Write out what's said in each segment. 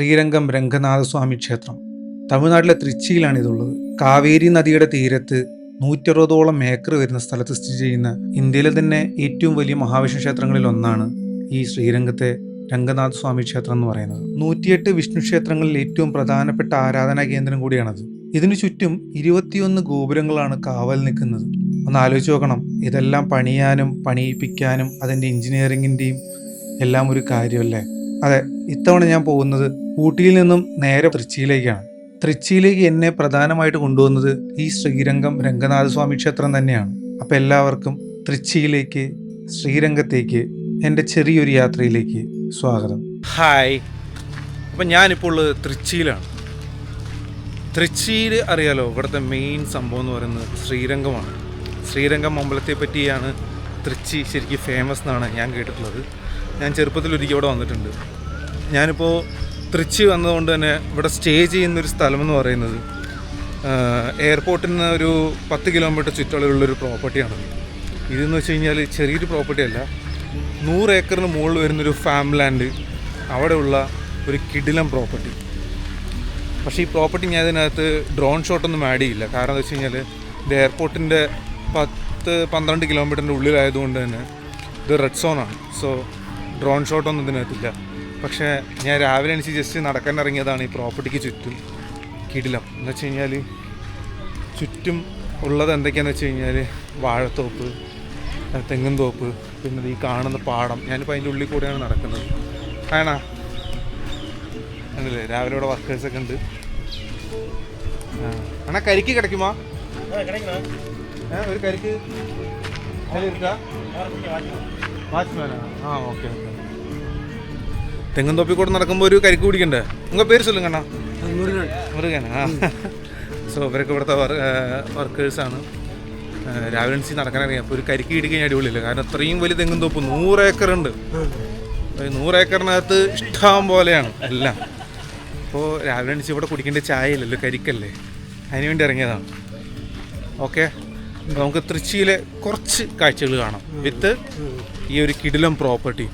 ശ്രീരംഗം രംഗനാഥസ്വാമി ക്ഷേത്രം. തമിഴ്നാട്ടിലെ തൃച്ചിയിലാണ് ഇതുള്ളത്. കാവേരി നദിയുടെ തീരത്ത് നൂറ്ററുപതോളം ഏക്കർ വരുന്ന സ്ഥലത്ത് സ്ഥിതി ചെയ്യുന്ന ഇന്ത്യയിലെ തന്നെ ഏറ്റവും വലിയ മഹാവിഷ്ണു ക്ഷേത്രങ്ങളിൽ ഒന്നാണ് ഈ ശ്രീരംഗത്തെ രംഗനാഥ സ്വാമി ക്ഷേത്രം എന്ന് പറയുന്നത്. നൂറ്റിയെട്ട് വിഷ്ണു ക്ഷേത്രങ്ങളിൽ ഏറ്റവും പ്രധാനപ്പെട്ട ആരാധനാ കേന്ദ്രം കൂടിയാണത്. ഇതിനു ചുറ്റും ഇരുപത്തിയൊന്ന് ഗോപുരങ്ങളാണ് കാവൽ നിൽക്കുന്നത്. ഒന്ന് ആലോചിച്ച് നോക്കണം. ഇതെല്ലാം പണിയാനും പണിയിപ്പിക്കാനും അതിന്റെ എഞ്ചിനീയറിങ്ങിന്റെയും എല്ലാം ഒരു കാര്യമല്ലേ? അതെ ഇത്തവണ ഞാൻ പോകുന്നത് ഊട്ടിയിൽ നിന്നും നേരെ തൃച്ചിയിലേക്കാണ്. തൃച്ചിയിലേക്ക് എന്നെ പ്രധാനമായിട്ട് കൊണ്ടുവന്നത് ഈ ശ്രീരംഗം രംഗനാഥ സ്വാമി ക്ഷേത്രം തന്നെയാണ്. അപ്പം എല്ലാവർക്കും തൃച്ചിയിലേക്ക് ശ്രീരംഗത്തേക്ക് എന്റെ ചെറിയൊരു യാത്രയിലേക്ക് സ്വാഗതം. ഹായ്. അപ്പം ഞാനിപ്പോൾ ഉള്ളത് തൃച്ചിയിലാണ്. തൃച്ചിയിൽ അറിയാലോ ഇവിടുത്തെ മെയിൻ സംഭവം എന്ന് പറയുന്നത് ശ്രീരംഗമാണ്. ശ്രീരംഗം അമ്പലത്തെ പറ്റിയാണ് തൃച്ചി ശരിക്കും ഫേമസ് എന്നാണ് ഞാൻ കേട്ടിട്ടുള്ളത്. ഞാൻ ചെറുപ്പത്തിൽ ഒരിക്കൽ ഇവിടെ വന്നിട്ടുണ്ട്. ഞാനിപ്പോൾ തൃച്ചി വന്നതുകൊണ്ട് തന്നെ ഇവിടെ സ്റ്റേ ചെയ്യുന്ന ഒരു സ്ഥലം എന്ന് പറയുന്നത് എയർപോർട്ടിൽ നിന്ന് ഒരു പത്ത് കിലോമീറ്റർ ചുറ്റളവിലുള്ളൊരു പ്രോപ്പർട്ടിയാണ്. ഇതെന്ന് വെച്ച് കഴിഞ്ഞാൽ ചെറിയൊരു പ്രോപ്പർട്ടി അല്ല നൂറ് ഏക്കറിന് മുകളിൽ വരുന്നൊരു ഫാം ലാൻഡ് അവിടെയുള്ള ഒരു കിടിലം പ്രോപ്പർട്ടി. പക്ഷേ ഈ പ്രോപ്പർട്ടി ഞാൻ ഇതിനകത്ത് ഡ്രോൺ ഷോട്ടൊന്നും ആഡ് ചെയ്യില്ല. കാരണം എന്താ വെച്ച് കഴിഞ്ഞാൽ ഇത് എയർപോർട്ടിന്റെ പത്ത് പന്ത്രണ്ട് കിലോമീറ്ററിന്റെ ഉള്ളിലായതുകൊണ്ട് തന്നെ ഇത് റെഡ് സോണാണ്. സോ ഡ്രോൺ ഷോട്ടൊന്നും ഇതിനകത്തില്ല. പക്ഷേ ഞാൻ രാവിലെ എനിക്ക് ജസ്റ്റ് നടക്കാൻ ഇറങ്ങിയതാണ് ഈ പ്രോപ്പർട്ടിക്ക് ചുറ്റും കിടിലം. എന്ന് വെച്ച് കഴിഞ്ഞാൽ ചുറ്റും ഉള്ളത് എന്തൊക്കെയാണെന്ന് വെച്ച് കഴിഞ്ഞാൽ വാഴത്തോപ്പ് തെങ്ങും തോപ്പ് പിന്നെ ഈ കാണുന്ന പാടം. ഞാനിപ്പോൾ അതിന്റെ ഉള്ളിൽ കൂടെയാണ് നടക്കുന്നത്. ആണാ? ആണല്ലേ? രാവിലെ ഇവിടെ വർക്കേഴ്സൊക്കെ ഉണ്ട്. ആണാ കരിക്ക് കിടക്കുമോ? ഒരു കരിക്ക്. വാച്ച്മാനാ ആ ഓക്കെ ഓക്കെ. തെങ്ങും തൊപ്പിക്കൂടെ നടക്കുമ്പോൾ ഒരു കരിക്ക് പിടിക്കണ്ടേ? നിങ്ങൾ പേര് ചൊല്ലുങ്ങണ്ണ മുരുകൻ. ആ. സോ ഇവരൊക്കെ ഇവിടുത്തെ വർക്കേഴ്സാണ് രാവിലെ നടക്കാൻ അറിയാം അപ്പോൾ ഒരു കരിക്ക് ഇടിക്കാൻ അടിപൊളിയില്ല? കാരണം അത്രയും വലിയ തെങ്ങും തോപ്പ് നൂറ് ഏക്കർ ഉണ്ട്. നൂറ് ഏക്കറിനകത്ത് ഇഷ്ടം പോലെയാണ് എല്ലാം. അപ്പോൾ രാവിലെ എണീച്ച് ഇവിടെ കുടിക്കേണ്ട ചായയില്ലല്ലോ കരിക്കല്ലേ? അതിനു വേണ്ടി ഇറങ്ങിയതാണ്. ഓക്കെ നമുക്ക് തൃശ്ശിയിലെ കുറച്ച് കാഴ്ചകൾ കാണാം. വിത്ത് ഈ ഒരു കിടിലം പ്രോപ്പർട്ടി.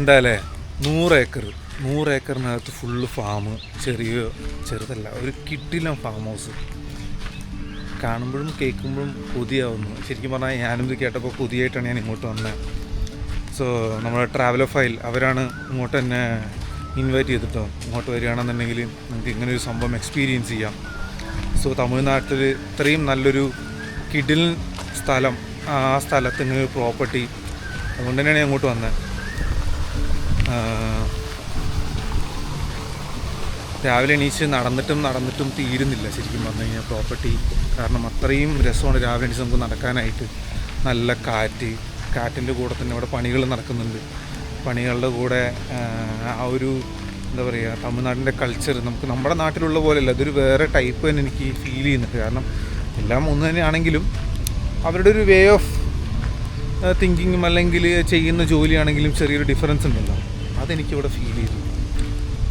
എന്തായാലേ? നൂറ് ഏക്കർ. നൂറ് ഏക്കറിനകത്ത് ഫുള്ള് ഫാം ചെറിയ ചെറുതല്ല ഒരു കിട്ടില്ല ഫാം ഹൗസ് കാണുമ്പോഴും കേൾക്കുമ്പോഴും കൊതിയാവുന്നു. ശരിക്കും പറഞ്ഞാൽ ഞാനും ഇത് കേട്ടപ്പോൾ കൊതിയായിട്ടാണ് ഞാൻ ഇങ്ങോട്ട് വന്നത് സോ നമ്മുടെ ട്രാവലർ ഫയൽ അവരാണ് ഇങ്ങോട്ട് എന്നെ ഇൻവൈറ്റ് ചെയ്തിട്ടോ? ഇങ്ങോട്ട് വരികയാണെന്നുണ്ടെങ്കിൽ നിങ്ങൾക്ക് ഇങ്ങനെ ഒരു സംഭവം എക്സ്പീരിയൻസ് ചെയ്യാം. സോ തമിഴ്നാട്ടിൽ ഇത്രയും നല്ലൊരു കിഡിൽ സ്ഥലം ആ സ്ഥലത്ത് ഇങ്ങനെ ഒരു പ്രോപ്പർട്ടി അതുകൊണ്ട് തന്നെയാണ് അങ്ങോട്ട് വന്നത് രാവിലെ എണീച്ച് നടന്നിട്ടും നടന്നിട്ടും തീരുന്നില്ല ശരിക്കും പറഞ്ഞു കഴിഞ്ഞാൽ പ്രോപ്പർട്ടി കാരണം അത്രയും രസമാണ് രാവിലെ എണീച്ച് നമുക്ക് നടക്കാനായിട്ട്. നല്ല കാറ്റ് കാറ്റിന്റെ കൂടെ തന്നെ ഇവിടെ പണികൾ നടക്കുന്നുണ്ട്. പണികളുടെ കൂടെ ആ ഒരു എന്താ പറയുക തമിഴ്നാടിന്റെ കൾച്ചർ നമുക്ക് നമ്മുടെ നാട്ടിലുള്ള പോലെയല്ല അതൊരു വേറെ ടൈപ്പ് തന്നെ എനിക്ക് ഫീൽ ചെയ്യുന്നുണ്ട്. കാരണം എല്ലാം ഒന്ന് തന്നെയാണെങ്കിലും അവരുടെ ഒരു വേ ഓഫ് തിങ്കിങ്ങും അല്ലെങ്കിൽ ചെയ്യുന്ന ജോലിയാണെങ്കിലും ചെറിയൊരു ഡിഫറൻസ് ഉണ്ടല്ലോ. അതെനിക്കിവിടെ ഫീൽ ചെയ്തു.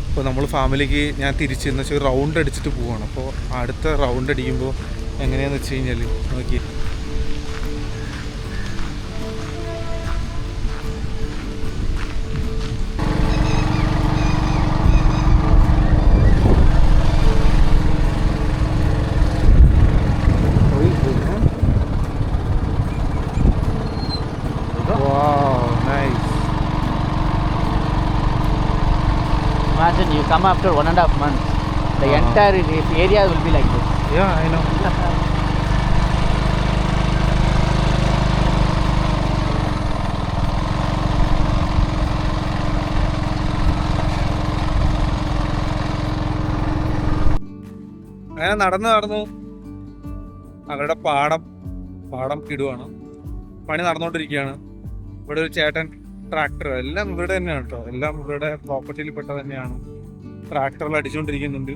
അപ്പോൾ നമ്മൾ ഫാമിലിക്ക് ഞാൻ തിരിച്ച് എന്ന് വെച്ചാൽ റൗണ്ട് അടിച്ചിട്ട് പോവാണ്. അപ്പോൾ അടുത്ത റൗണ്ട് അടിക്കുമ്പോൾ എങ്ങനെയാണെന്ന് വെച്ച് കഴിഞ്ഞാൽ നോക്കി come after one and a half months. The uh -huh. entire area will be like this. Yeah, I know. അങ്ങനെ നടന്നു നടന്നു അവരുടെ പാടം പാടം കിടുവാണ് പണി നടന്നുകൊണ്ടിരിക്കുകയാണ് ഇവിടെ ഒരു ചേട്ടൻ ട്രാക്ടർ എല്ലാം ഇവിടെ തന്നെയാണ് കേട്ടോ എല്ലാം ഇവിടെ പ്രോപ്പർട്ടിയിൽ പെട്ട തന്നെയാണ് ട്രാക്ടറിൽ അടിച്ചുകൊണ്ടിരിക്കുന്നുണ്ട്.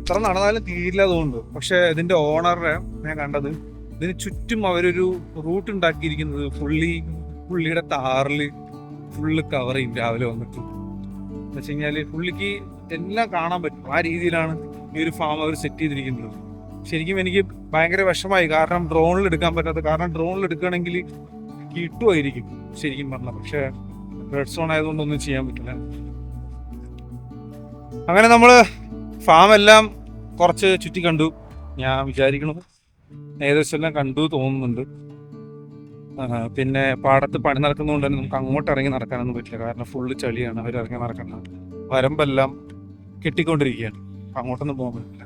എത്ര നടന്നാലും തീരില്ല തോന്നുന്നു. പക്ഷെ ഇതിന്റെ ഓണറെ ഞാൻ കണ്ടത് ഇതിന് ചുറ്റും അവരൊരു റൂട്ട് ഉണ്ടാക്കിയിരിക്കുന്നത് പുള്ളി പുള്ളിയുടെ താറിൽ ഫുള്ള് കവർ ചെയ്യും രാവിലെ വന്നിട്ട്. എന്ന് വെച്ച് കഴിഞ്ഞാൽ പുള്ളിക്ക് എല്ലാം കാണാൻ പറ്റും. ആ രീതിയിലാണ് ഈ ഒരു ഫാം അവർ സെറ്റ് ചെയ്തിരിക്കുന്നത്. ശരിക്കും എനിക്ക് ഭയങ്കര വിഷമായി കാരണം ഡ്രോണിൽ എടുക്കാൻ പറ്റാത്ത കാരണം ഡ്രോണിൽ എടുക്കുകയാണെങ്കിൽ കിട്ടുമായിരിക്കും ശരിക്കും പറഞ്ഞാൽ പക്ഷേ റെഡ് സോൺ ആയതുകൊണ്ട് ഒന്നും ചെയ്യാൻ പറ്റില്ല. അങ്ങനെ നമ്മൾ ഫാം എല്ലാം കുറച്ച് ചുറ്റി കണ്ടു. ഞാൻ വിചാരിക്കണു ഏകദേശം എല്ലാം കണ്ടു തോന്നുന്നുണ്ട്. പിന്നെ പാടത്ത് പണി നടക്കുന്നതുകൊണ്ട് തന്നെ നമുക്ക് അങ്ങോട്ട് ഇറങ്ങി നടക്കാനൊന്നും പറ്റില്ല. കാരണം ഫുള്ള് ചളിയാണ്. അവർ ഇറങ്ങി നടക്കണം വരമ്പെല്ലാം കെട്ടിക്കൊണ്ടിരിക്കുകയാണ്. അങ്ങോട്ടൊന്നും പോകാൻ പറ്റില്ല.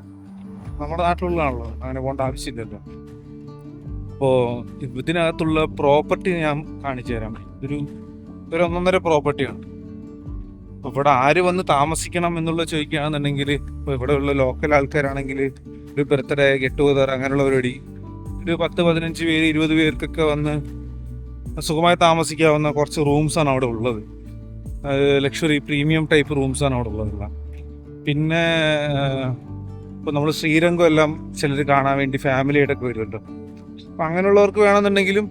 നമ്മുടെ നാട്ടിലുള്ളതാണല്ലോ. അങ്ങനെ പോകേണ്ട ആവശ്യമില്ലല്ലോ. അപ്പോൾ ഇതിനകത്തുള്ള പ്രോപ്പർട്ടി ഞാൻ കാണിച്ചു തരാം ഇതൊരു ഒരു ഒന്നൊന്നര പ്രോപ്പർട്ടിയാണ് ഇവിടെ ആര് വന്ന് താമസിക്കണം എന്നുള്ള ചോദിക്കുകയാണെന്നുണ്ടെങ്കിൽ ഇപ്പോൾ ഇവിടെ ഉള്ള ലോക്കൽ ആൾക്കാരാണെങ്കിൽ ഒരു ബർത്ത്ഡേ ഗെറ്റ് ടുഗദർ അങ്ങനെയുള്ള പരിപാടി ഒരു പത്ത് പതിനഞ്ച് പേര് ഇരുപത് പേർക്കൊക്കെ വന്ന് സുഖമായി താമസിക്കാവുന്ന കുറച്ച് റൂംസാണ് അവിടെ ഉള്ളത്. ലക്ഷറി പ്രീമിയം ടൈപ്പ് റൂംസാണ് അവിടെ ഉള്ളത് പിന്നെ ഇപ്പോൾ നമ്മൾ ശ്രീരംഗം എല്ലാം ചിലർ കാണാൻ വേണ്ടി ഫാമിലിയായിട്ടൊക്കെ വരുന്നുണ്ട്. അപ്പം അങ്ങനെയുള്ളവർക്ക് വേണമെന്നുണ്ടെങ്കിലും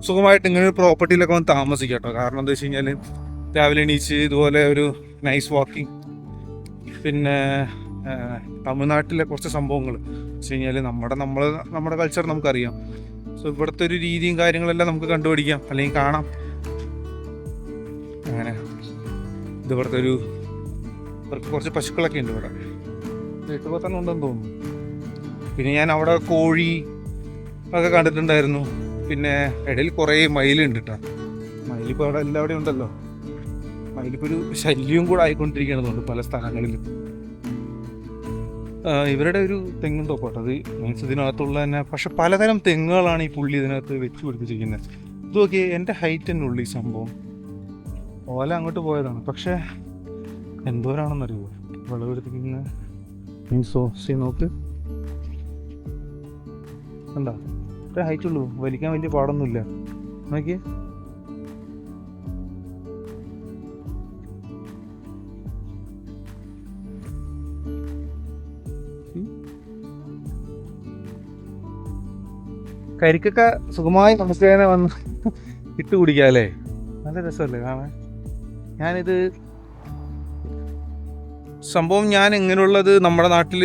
സുഖമായിട്ട് ഇങ്ങനെ ഒരു പ്രോപ്പർട്ടിയിലൊക്കെ വന്ന് താമസിക്കാം കേട്ടോ. കാരണം എന്താ വെച്ച് കഴിഞ്ഞാൽ രാവിലെ എണീച്ച് ഇതുപോലെ ഒരു നൈസ് വാക്കിംഗ് പിന്നെ തമിഴ്നാട്ടിലെ കുറച്ച് സംഭവങ്ങൾ വെച്ച് കഴിഞ്ഞാൽ നമ്മുടെ നമ്മൾ നമ്മുടെ കൾച്ചർ നമുക്കറിയാം. സോ ഇവിടുത്തെ ഒരു രീതിയും കാര്യങ്ങളെല്ലാം നമുക്ക് കണ്ടുപിടിക്കാം. അല്ലെങ്കിൽ കാണാം. അങ്ങനെ. ഇത് ഇവിടുത്തെ ഒരു ഇവർക്ക് കുറച്ച് പശുക്കളൊക്കെ ഉണ്ട് ഇവിടെ. പോകാൻ ഉണ്ടെന്ന് തോന്നുന്നു. പിന്നെ ഞാൻ അവിടെ കോഴി ഒക്കെ കണ്ടിട്ടുണ്ടായിരുന്നു. പിന്നെ ഇടയിൽ കുറേ മയിലുണ്ട് കേട്ടോ മയിലിപ്പോൾ അവിടെ എല്ലാവിടെയും ഉണ്ടല്ലോ. മയിലിപ്പോൾ ഒരു ശല്യവും കൂടെ ആയിക്കൊണ്ടിരിക്കണതുണ്ട് പല സ്ഥലങ്ങളിലും. ഇവരുടെ ഒരു തെങ്ങും തോപ്പാട്ടോ. അത് മീൻസ് ഇതിനകത്തുള്ള തന്നെ പക്ഷെ പലതരം തെങ്ങുകളാണ് ഈ പുള്ളി ഇതിനകത്ത് വെച്ച് പിടിപ്പിച്ചിരിക്കുന്നത്. ഇത് നോക്കിയേ എന്റെ ഉള്ളു ഈ സംഭവം. ഓല അങ്ങോട്ട് പോയതാണ്. പക്ഷേ എന്തോരാണെന്നറിയോ? വിളവെടുത്തിരിക്കുന്ന മീൻസ് സി നോക്ക്. എന്താ ഇത്ര ഹൈറ്റ് ഉള്ളു. വലിക്കാൻ വലിയ പാടൊന്നുമില്ല. നോക്കിയേ. കരിക്കൊക്കെ സുഖമായി തന്നെ വന്ന് ഇട്ട് കുടിക്കാല്ലേ? നല്ല രസമല്ലേ കാണാൻ. ഞാനിത് സംഭവം ഞാൻ ഇങ്ങനെയുള്ളത് നമ്മുടെ നാട്ടിൽ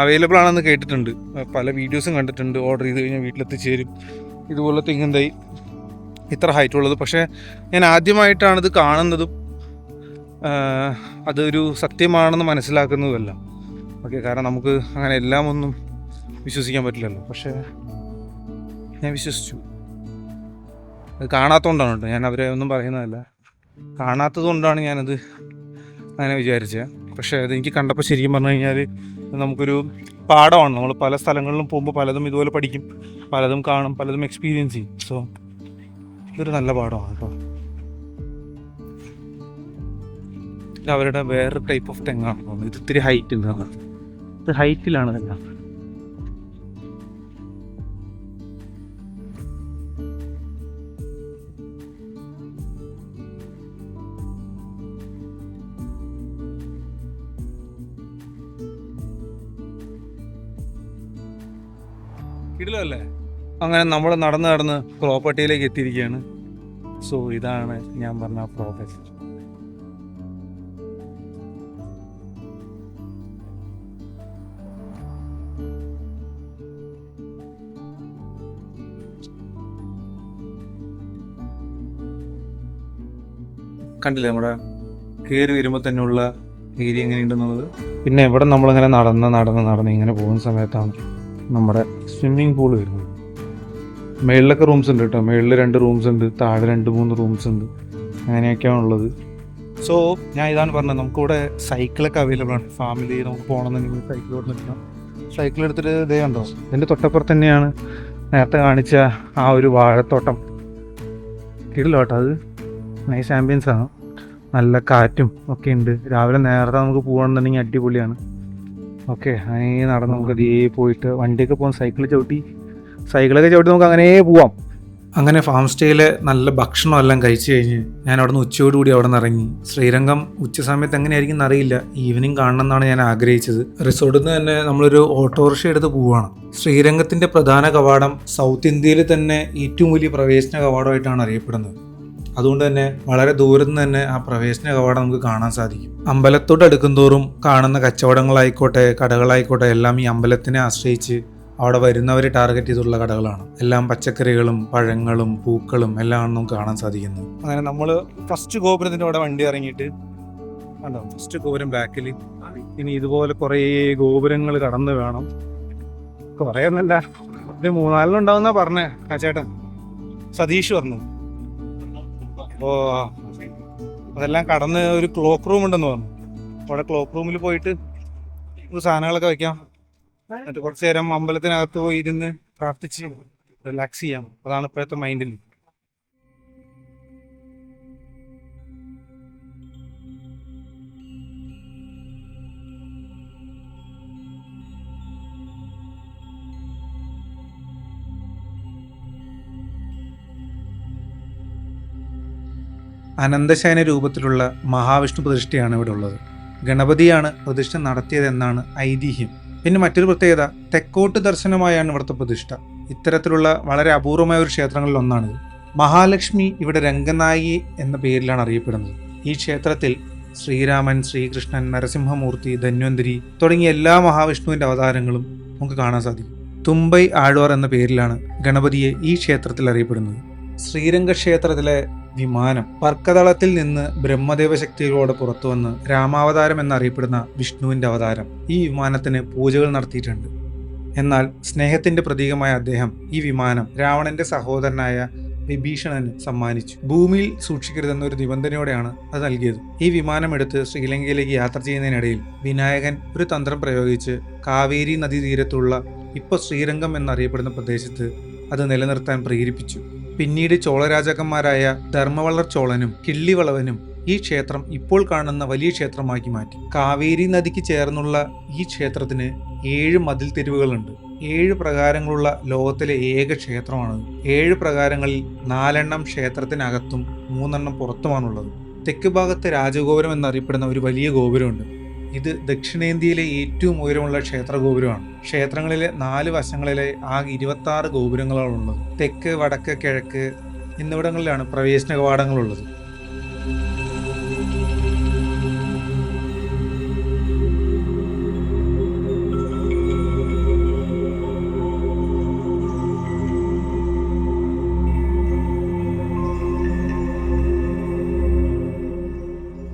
അവൈലബിൾ ആണെന്ന് കേട്ടിട്ടുണ്ട്. പല വീഡിയോസും കണ്ടിട്ടുണ്ട്. ഓർഡർ ചെയ്ത് കഴിഞ്ഞാൽ വീട്ടിലെത്തിച്ചേരും. ഇതുപോലെ തെങ്ങും ഇത്ര ഹൈറ്റ് ഉള്ളത്. പക്ഷേ ഞാൻ ആദ്യമായിട്ടാണ് ഇത് കാണുന്നതും അതൊരു സത്യമാണെന്ന് മനസ്സിലാക്കുന്നതുമല്ല. ഓക്കെ കാരണം നമുക്ക് അങ്ങനെ എല്ലാം ഒന്നും വിശ്വസിക്കാൻ പറ്റില്ലല്ലോ. പക്ഷേ ഞാൻ വിശ്വസിച്ചു. അത് കാണാത്തതുകൊണ്ടാണ് കേട്ടോ. ഞാൻ അവരെ ഒന്നും പറയുന്നതല്ല. കാണാത്തത് കൊണ്ടാണ് ഞാനത് അങ്ങനെ വിചാരിച്ചത് പക്ഷേ അത് എനിക്ക് കണ്ടപ്പോൾ ശരിക്കും പറഞ്ഞു കഴിഞ്ഞാൽ നമുക്കൊരു പാഠമാണ്. നമ്മൾ പല സ്ഥലങ്ങളിലും പോകുമ്പോൾ പലതും ഇതുപോലെ പഠിക്കും. പലതും കാണും. പലതും എക്സ്പീരിയൻസ് ചെയ്യും. സോ ഇതൊരു നല്ല പാഠമാണ് കേട്ടോ. അവരുടെ വേറൊരു ടൈപ്പ് ഓഫ് തെങ്ങാണ്. തോന്നുന്നത് ഇത് ഇത്തിരി ഹൈറ്റ് ഉണ്ട് ഇത് ഹൈറ്റിലാണ് ഇതെല്ലാം കിടിലല്ലേ അങ്ങനെ നമ്മൾ നടന്ന് നടന്ന് പ്രോപ്പർട്ടിയിലേക്ക് എത്തിയിരിക്കുകയാണ്. സോ ഇതാണ് ഞാൻ പറഞ്ഞ പ്രോപ്പർട്ടി കണ്ടില്ലേ നമ്മുടെ കയറി വരുമ്പോൾ തന്നെയുള്ള ഏരിയ എങ്ങനെയുണ്ടെന്നുള്ളത്? പിന്നെ ഇവിടെ നമ്മളിങ്ങനെ നടന്ന് നടന്ന് നടന്ന് ഇങ്ങനെ പോകുന്ന സമയത്താണ് നമ്മുടെ സ്വിമ്മിംഗ് പൂൾ വരുന്നത്. മേളിലൊക്കെ റൂംസ് ഉണ്ട് കേട്ടോ മേളിൽ രണ്ട് റൂംസ് ഉണ്ട് താഴെ രണ്ട് മൂന്ന് റൂംസ് ഉണ്ട്. അങ്ങനെയൊക്കെയാണ് ഉള്ളത്. സോ ഞാൻ ഇതാണ് പറഞ്ഞത്. നമുക്കിവിടെ സൈക്കിളൊക്കെ അവൈലബിൾ ആണ്. ഫാമിലി നമുക്ക് പോകണമെന്നുണ്ടെങ്കിൽ സൈക്കിൾ ഇവിടെ നിൽക്കണം സൈക്കിൾ എടുത്തിട്ട് ഇതേ ഉണ്ടോ ഇതിന്റെ തൊട്ടപ്പുറത്ത് തന്നെയാണ് നേരത്തെ കാണിച്ച ആ ഒരു വാഴത്തോട്ടം. കിടിലോ കേട്ടോ അത്. നൈസ് ആംബിയൻസ് ആണ്. നല്ല കാറ്റും ഒക്കെ ഉണ്ട്. രാവിലെ നേരത്തെ നമുക്ക് പോകണമെന്നുണ്ടെങ്കിൽ അടിപൊളിയാണ്. ഓക്കെ അങ്ങനെ നടന്ന് നമുക്ക് അതേ പോയിട്ട് വണ്ടിയൊക്കെ പോകാം സൈക്കിൾ ചവിട്ടി. സൈക്കിളൊക്കെ ചവിട്ടി നമുക്ക് അങ്ങനെ പോവാം. അങ്ങനെ ഫാം സ്റ്റേയിലെ നല്ല ഭക്ഷണം എല്ലാം കഴിച്ചു കഴിഞ്ഞ് ഞാൻ അവിടെ നിന്ന് ഉച്ചയോടുകൂടി അവിടെ നിന്ന് ഇറങ്ങി. ശ്രീരംഗം ഉച്ച സമയത്ത് എങ്ങനെയായിരിക്കും എന്നറിയില്ല ഈവനിങ് കാണണം എന്നാണ് ഞാൻ ആഗ്രഹിച്ചത്. റിസോർട്ടിൽ നിന്ന് തന്നെ നമ്മളൊരു ഓട്ടോറിക്ഷ എടുത്ത് പോവുകയാണ് ശ്രീരംഗത്തിന്റെ പ്രധാന കവാടം സൗത്ത് ഇന്ത്യയിൽ തന്നെ ഏറ്റവും വലിയ പ്രവേശന കവാടമായിട്ടാണ് അറിയപ്പെടുന്നത്. അതുകൊണ്ട് തന്നെ വളരെ ദൂരത്ത് നിന്ന് തന്നെ ആ പ്രവേശന കവാടം നമുക്ക് കാണാൻ സാധിക്കും. അമ്പലത്തോട് അടുക്കുന്തോറും കാണുന്ന കച്ചവടങ്ങളായിക്കോട്ടെ കടകളായിക്കോട്ടെ എല്ലാം ഈ അമ്പലത്തിനെ ആശ്രയിച്ച് അവിടെ വരുന്നവരെ ടാർഗറ്റ് ചെയ്തുള്ള കടകളാണ്. എല്ലാം പച്ചക്കറികളും പഴങ്ങളും പൂക്കളും എല്ലാം നമുക്ക് കാണാൻ സാധിക്കുന്നത്. അങ്ങനെ നമ്മൾ ഫസ്റ്റ് ഗോപുരത്തിന്റെ അവിടെ വണ്ടി ഇറങ്ങിയിട്ട് കണ്ടോ? ഫസ്റ്റ് ഗോപുരം ബാക്കിൽ ഇനി ഇതുപോലെ കുറേ ഗോപുരങ്ങൾ കടന്ന് വേണം. കുറേ ഒന്നല്ല ഒരു മൂന്നാലിലുണ്ടാവുന്ന പറഞ്ഞേ ആ ചേട്ടൻ സതീഷ് പറഞ്ഞു. അപ്പോ അതെല്ലാം കടന്ന് ഒരു ക്ലോക്ക് റൂം ഉണ്ടെന്ന് പറഞ്ഞു. അവിടെ ക്ലോക്ക് റൂമിൽ പോയിട്ട് സാധനങ്ങളൊക്കെ വെക്കാം. എന്നിട്ട് കുറച്ച് നേരം അമ്പലത്തിനകത്ത് പോയി ഇരുന്ന് പ്രാർത്ഥിച്ച് റിലാക്സ് ചെയ്യാം. അതാണ് ഇപ്പോഴത്തെ മൈൻഡിൽ അനന്തശയന രൂപത്തിലുള്ള മഹാവിഷ്ണു പ്രതിഷ്ഠയാണ് ഇവിടെ ഉള്ളത് ഗണപതിയാണ് പ്രതിഷ്ഠ നടത്തിയതെന്നാണ് ഐതിഹ്യം. പിന്നെ മറ്റൊരു പ്രത്യേകത തെക്കോട്ട് ദർശനമായാണ് ഇവിടുത്തെ പ്രതിഷ്ഠ. ഇത്തരത്തിലുള്ള വളരെ അപൂർവമായ ഒരു ക്ഷേത്രങ്ങളിൽ ഒന്നാണിത് മഹാലക്ഷ്മി ഇവിടെ രംഗനായി എന്ന പേരിലാണ് അറിയപ്പെടുന്നത്. ഈ ക്ഷേത്രത്തിൽ ശ്രീരാമൻ ശ്രീകൃഷ്ണൻ നരസിംഹമൂർത്തി ധന്വന്തരി തുടങ്ങിയ എല്ലാ മഹാവിഷ്ണുവിന്റെ അവതാരങ്ങളും നമുക്ക് കാണാൻ സാധിക്കും. തുമ്പൈ ആഴ്വാർ എന്ന പേരിലാണ് ഗണപതിയെ ഈ ക്ഷേത്രത്തിൽ അറിയപ്പെടുന്നത്. ശ്രീരംഗ ക്ഷേത്രത്തിലെ വിമാനം പർക്കതളത്തിൽ നിന്ന് ബ്രഹ്മദേവ ശക്തികളോട് പുറത്തു വന്ന് രാമാവതാരം എന്നറിയപ്പെടുന്ന വിഷ്ണുവിന്റെ അവതാരം ഈ വിമാനത്തിന് പൂജകൾ നടത്തിയിട്ടുണ്ട്. എന്നാൽ സ്നേഹത്തിന്റെ പ്രതീകമായ അദ്ദേഹം ഈ വിമാനം രാവണന്റെ സഹോദരനായ വിഭീഷണന് സമ്മാനിച്ചു. ഭൂമിയിൽ സൂക്ഷിക്കരുതെന്ന ഒരു നിബന്ധനയോടെയാണ് അത് നൽകിയത്. ഈ വിമാനം എടുത്ത് ശ്രീലങ്കയിലേക്ക് യാത്ര ചെയ്യുന്നതിനിടയിൽ വിനായകൻ ഒരു തന്ത്രം പ്രയോഗിച്ച് കാവേരി നദീതീരത്തുള്ള ഇപ്പോൾ ശ്രീരംഗം എന്നറിയപ്പെടുന്ന പ്രദേശത്ത് അത് നിലനിർത്താൻ പ്രേരിപ്പിച്ചു. പിന്നീട് ചോളരാജാക്കന്മാരായ ധർമ്മവളർ ചോളനും കിള്ളിവളവനും ഈ ക്ഷേത്രം ഇപ്പോൾ കാണുന്ന വലിയ ക്ഷേത്രമാക്കി മാറ്റി. കാവേരി നദിക്ക് ചേർന്നുള്ള ഈ ക്ഷേത്രത്തിന് ഏഴ് മതിൽ തെരുവുകളുണ്ട്. ഏഴ് പ്രകാരങ്ങളുള്ള ലോകത്തിലെ ഏക ക്ഷേത്രമാണ്. ഏഴ് പ്രകാരങ്ങളിൽ നാലെണ്ണം ക്ഷേത്രത്തിനകത്തും മൂന്നെണ്ണം പുറത്തുമാണുള്ളത്. തെക്ക് ഭാഗത്ത് രാജഗോപുരം എന്നറിയപ്പെടുന്ന ഒരു വലിയ ഗോപുരമുണ്ട്. ഇത് ദക്ഷിണേന്ത്യയിലെ ഏറ്റവും ഉയരമുള്ള ക്ഷേത്ര ഗോപുരമാണ് ക്ഷേത്രങ്ങളിലെ നാല് വശങ്ങളിലെ ആകെ ഇരുപത്തി ആറ് ഗോപുരങ്ങളാണ് ഉള്ളത്. തെക്ക് വടക്ക് കിഴക്ക് എന്നിവിടങ്ങളിലാണ് പ്രവേശന കവാടങ്ങളുള്ളത്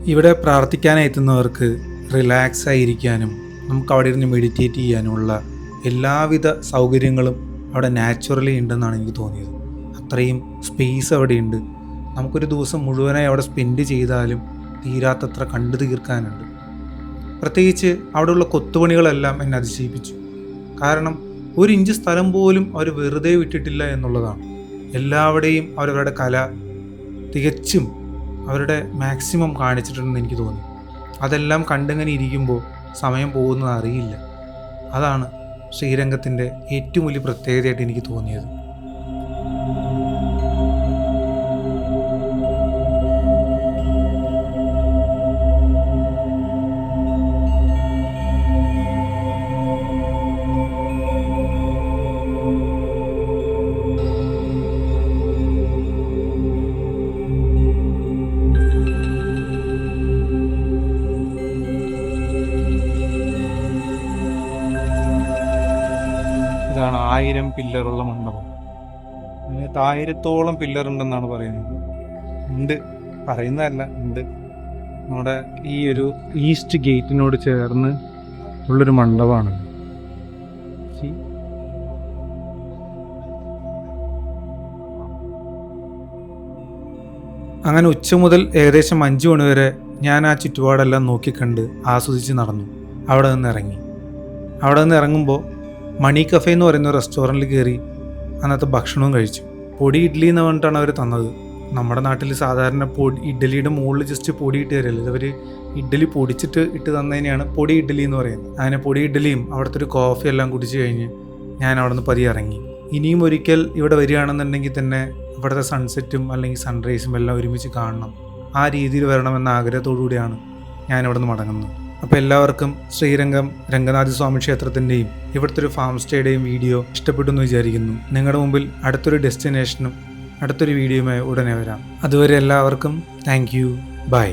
ഇവിടെ പ്രാർത്ഥിക്കാനായി എത്തുന്നവർക്ക് റിലാക്സ് ആയിരിക്കാനും നമുക്ക് അവിടെ ഇരുന്ന് മെഡിറ്റേറ്റ് ചെയ്യാനുമുള്ള എല്ലാവിധ സൗകര്യങ്ങളും അവിടെ നാച്ചുറലി ഉണ്ടെന്നാണ് എനിക്ക് തോന്നിയത്. അത്രയും സ്പേസ് അവിടെയുണ്ട് നമുക്കൊരു ദിവസം മുഴുവനായി അവിടെ സ്പെൻഡ് ചെയ്താലും തീരാത്തത്ര കണ്ടു തീർക്കാനുണ്ട്. പ്രത്യേകിച്ച് അവിടെയുള്ള കൊത്തുപണികളെല്ലാം എന്നെ അതിശയിപ്പിച്ചു കാരണം ഒരു ഇഞ്ച് സ്ഥലം പോലും അവർ വെറുതെ വിട്ടിട്ടില്ല എന്നുള്ളതാണ്. എല്ലാവരുടെയും അവരവരുടെ കല തികച്ചും അവരുടെ മാക്സിമം കാണിച്ചിട്ടുണ്ടെന്ന് എനിക്ക് തോന്നി. അതെല്ലാം കണ്ടിങ്ങനെ ഇരിക്കുമ്പോൾ സമയം പോകുന്നത് അറിയില്ല. അതാണ് ശ്രീരംഗത്തിന്റെ ഏറ്റവും വലിയ പ്രത്യേകതയായിട്ട് എനിക്ക് തോന്നിയത്. ആയിരം പില്ലറുള്ള മണ്ഡപം. അതിനകത്ത് ആയിരത്തോളം പില്ലറുണ്ടെന്നാണ് പറയുന്നത്. ഉണ്ട്. പറയുന്നതല്ല ഉണ്ട്. നമ്മുടെ ഈ ഒരു ഈസ്റ്റ് ഗേറ്റിനോട് ചേർന്ന് ഉള്ളൊരു മണ്ഡപമാണ്? അങ്ങനെ ഉച്ച മുതൽ ഏകദേശം അഞ്ചു മണി വരെ ഞാൻ ആ ചുറ്റുപാടെല്ലാം നോക്കിക്കണ്ട് ആസ്വദിച്ച് നടന്നു. അവിടെ നിന്ന് ഇറങ്ങി. അവിടെ നിന്ന് ഇറങ്ങുമ്പോൾ മണി കഫേ എന്ന് പറയുന്ന റെസ്റ്റോറന്റിൽ കയറി അന്നത്തെ ഭക്ഷണവും കഴിച്ചു. പൊടി ഇഡ്ഡലി എന്ന് പറഞ്ഞിട്ടാണ് അവർ തന്നത്. നമ്മുടെ നാട്ടിൽ സാധാരണ പൊടി ഇഡ്ഡലിയുടെ മുകളിൽ ജസ്റ്റ് പൊടി ഇട്ട് തരില്ല? ഇതവർ ഇഡ്ഡലി പൊടിച്ചിട്ട് ഇട്ട് തന്നതിനെയാണ് പൊടി ഇഡ്ഡലി എന്ന് പറയുന്നത്. അങ്ങനെ പൊടി ഇഡ്ഡലിയും അവിടുത്തെ ഒരു കോഫി എല്ലാം കുടിച്ച് കഴിഞ്ഞ് ഞാൻ അവിടെ നിന്ന് പതി ഇറങ്ങി. ഇനിയും ഒരിക്കൽ ഇവിടെ വരികയാണെന്നുണ്ടെങ്കിൽ തന്നെ ഇവിടുത്തെ സൺസെറ്റും അല്ലെങ്കിൽ സൺറൈസും എല്ലാം ഒരുമിച്ച് കാണണം. ആ രീതിയിൽ വരണമെന്ന ആഗ്രഹത്തോടു കൂടിയാണ് ഞാൻ ഇവിടെ നിന്ന് മടങ്ങുന്നത്. അപ്പോൾ എല്ലാവർക്കും ശ്രീരംഗം രംഗനാഥ സ്വാമി ക്ഷേത്രത്തിന്റെയും ഇവിടുത്തെ ഒരു ഫാം സ്റ്റേയുടെയും വീഡിയോ ഇഷ്ടപ്പെട്ടു എന്ന് വിചാരിക്കുന്നു. നിങ്ങളുടെ മുമ്പിൽ അടുത്തൊരു ഡെസ്റ്റിനേഷനും അടുത്തൊരു വീഡിയോയുമായി ഉടനെ വരാം. അതുവരെ എല്ലാവർക്കും താങ്ക് യു ബൈ